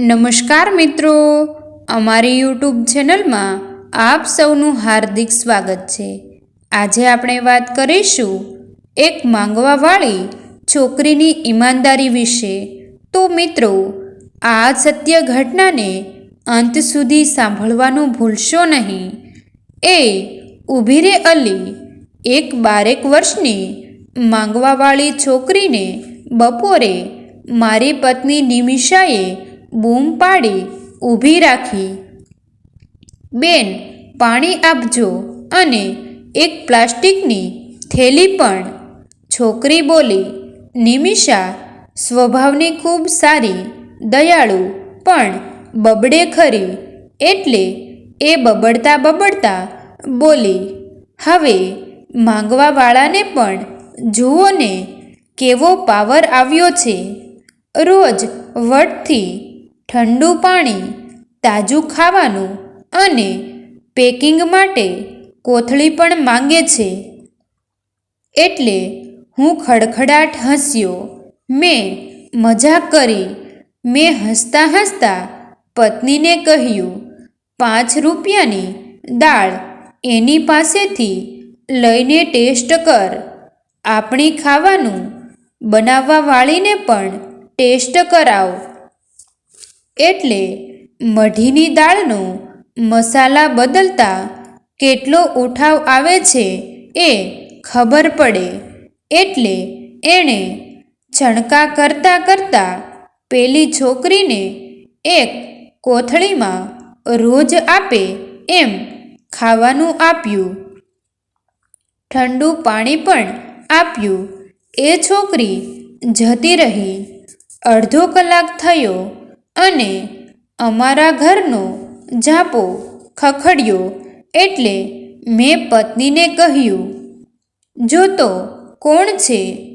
નમસ્કાર મિત્રો. અમારી યુટ્યુબ ચેનલમાં આપ સૌનું હાર્દિક સ્વાગત છે. આજે આપણે વાત કરીશું એક માંગવાવાળી છોકરીની ઈમાનદારી વિશે. તો મિત્રો, આ સત્ય ઘટનાને અંત સુધી સાંભળવાનું ભૂલશો નહીં. એ ઉભીરે અલી એક બારેક વર્ષની માંગવાવાળી છોકરીને બપોરે મારી પત્ની નિમિષાએ બૂમ પાડી ઊભી રાખી. બેન, પાણી આપજો અને એક પ્લાસ્ટિકની થેલી પણ. છોકરી બોલી, નિમિષા, સ્વભાવની ખૂબ સારી, દયાળુ, પણ બબડે ખરી. એટલે એ બબડતા બબડતા બોલી, હવે માંગવાવાળાને પણ જુઓ ને કેવો પાવર આવ્યો છે. રોજ વટથી ઠંડુ પાણી, તાજું ખાવાનું અને પેકિંગ માટે કોથળી પણ માંગે છે. એટલે હું ખડખડાટ હસ્યો. મેં મજાક કરી. મેં હસતા હસતા પત્નીને કહ્યું, પાંચ રૂપિયાની દાળ એની પાસેથી લઈને ટેસ્ટ કર. આપણી ખાવાનું બનાવવાવાળીને પણ ટેસ્ટ કરાવ. એટલે મઢીની દાળનો મસાલા બદલતા કેટલો ઉઠાવ આવે છે એ ખબર પડે. એટલે એણે છણકા કરતાં કરતાં પેલી છોકરીને એક કોથળીમાં રોજ આપે એમ ખાવાનું આપ્યું. ઠંડુ પાણી પણ આપ્યું. એ છોકરી જતી રહી. અડધો કલાક થયો. અને અમારા ઘરનો ઝાપો ખખડ્યો એટલે મેં પત્નીને કહ્યું, જો તો કોણ છે?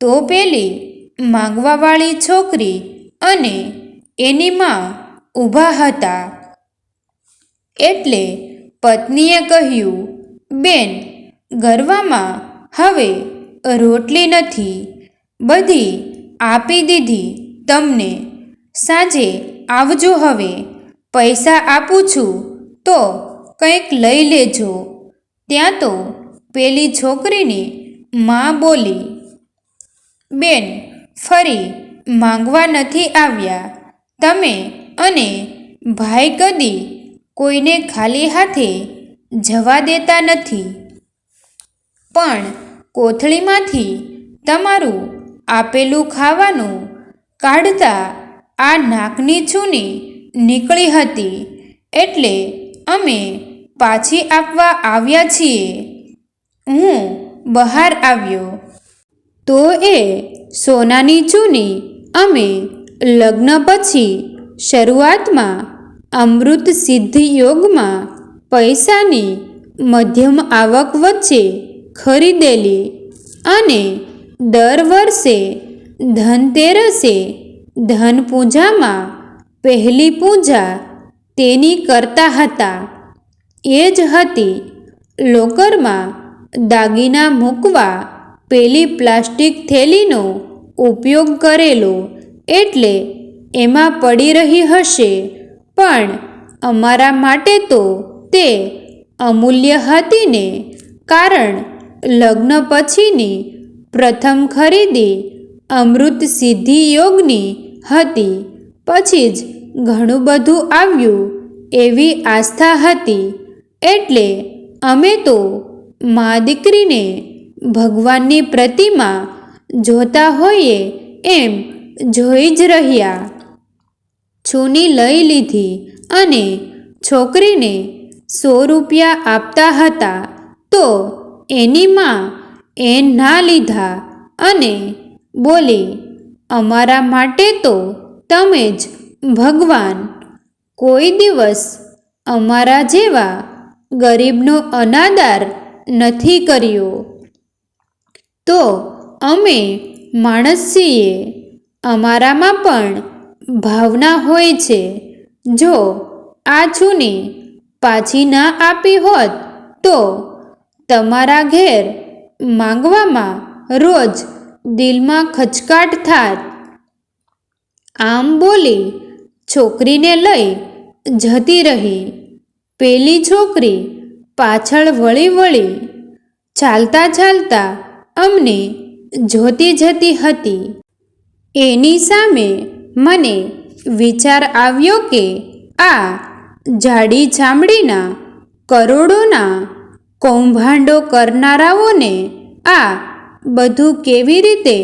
તો પેલી માંગવાવાળી છોકરી અને એની માં ઊભા હતા. એટલે પત્નીએ કહ્યું, બેન, ગરવામાં હવે રોટલી નથી. બધી આપી દીધી તમને. સાંજે આવજો હવે, પૈસા આપું છું, તો કંઈક લઈ લેજો. ત્યાં તો પેલી છોકરીની માં બોલી, બેન, ફરી માંગવા નથી આવ્યા. તમે અને ભાઈ કદી કોઈને ખાલી હાથે જવા દેતા નથી. પણ કોથળીમાંથી તમારું આપેલું ખાવાનું કાઢતા આ નાકની છૂની નીકળી હતી એટલે અમે પાછી આપવા આવ્યા છીએ. હું બહાર આવ્યો. તો એ સોનાની ચૂની અમે લગ્ન પછી શરૂઆતમાં અમૃત સિદ્ધિ યોગમાં પૈસાની મધ્યમ આવક વચ્ચે ખરીદેલી અને દર વર્ષે ધનતેરસે ધન પૂજામાં પહેલી પૂજા તેની કરતા હતા. એ જ હતી લોકરમાં દાગીના મૂકવા પેલી પ્લાસ્ટિક થેલીનો ઉપયોગ કરેલો એટલે એમાં પડી રહી હશે. પણ અમારા માટે તો તે અમૂલ્ય હતી ને કારણ લગ્ન પછીની પ્રથમ ખરીદી અમૃત સિદ્ધિ યોગની હતી. પછી જ ઘણું બધું આવ્યું એવી આસ્થા હતી. એટલે અમે તો મા દીકરીને ભગવાનની પ્રતિમા જોતા હોઈએ એમ જોઈ જ રહ્યા. છૂની લઈ લીધી અને છોકરીને સો રૂપિયા આપતા હતા. તો એની માં એ ના લીધા અને બોલી અમારા માટે તો તમે જ ભગવાન. કોઈ દિવસ અમારા જેવા ગરીબનો અનાદાર નથી કર્યો. તો અમે માણસ અમારામાં પણ ભાવના હોય છે. જો આ છૂને પાછી ના આપી હોત તો તમારા ઘેર માંગવામાં રોજ દિલમાં ખચકાટ થાત. આમ બોલી છોકરીને લઈ જતી રહી. પેલી છોકરી પાછળ વળી વળી ચાલતા ચાલતા અમને જોતી જતી હતી. એની સામે મને વિચાર આવ્યો કે આ જાડી ચામડીના કરોડોના કૌભાંડો કરનારાઓને આ બધું કેવી રીતે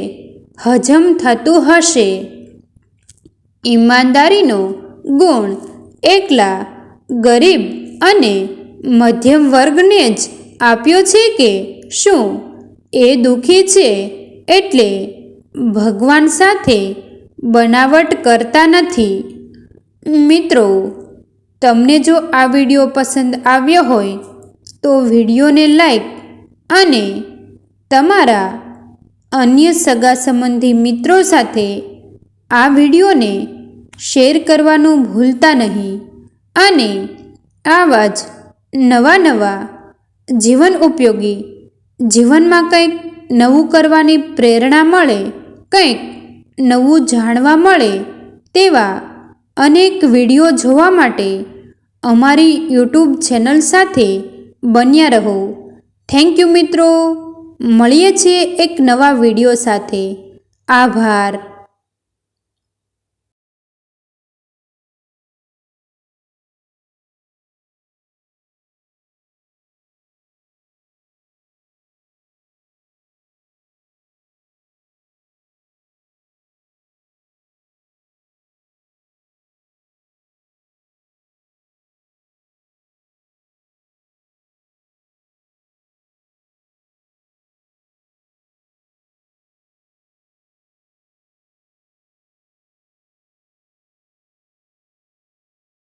હજમ થતું હશે? ઈમાનદારીનો ગુણ એકલા, ગરીબ અને મધ્યમ વર્ગને જ આપ્યો છે કે શું? એ દુઃખી છે એટલે ભગવાન સાથે બનાવટ કરતા નથી. મિત્રો, તમને જો આ વીડિયો પસંદ આવ્યો હોય તો વિડીયોને લાઈક અને તમારા અન્ય સગા સંબંધી મિત્રો સાથે આ વિડીયોને શેર કરવાનું ભૂલતા નહીં અને આવા જ નવા નવા જીવન ઉપયોગી જીવનમાં કંઈક નવું કરવાની પ્રેરણા મળે, કંઈક નવું જાણવા મળે તેવા અનેક વીડિયો જોવા માટે અમારી યુટ્યુબ ચેનલ સાથે બન્યા રહો. થેન્ક યુ મિત્રો. મળીએ છીએ એક નવા વીડિયો સાથે. આભાર.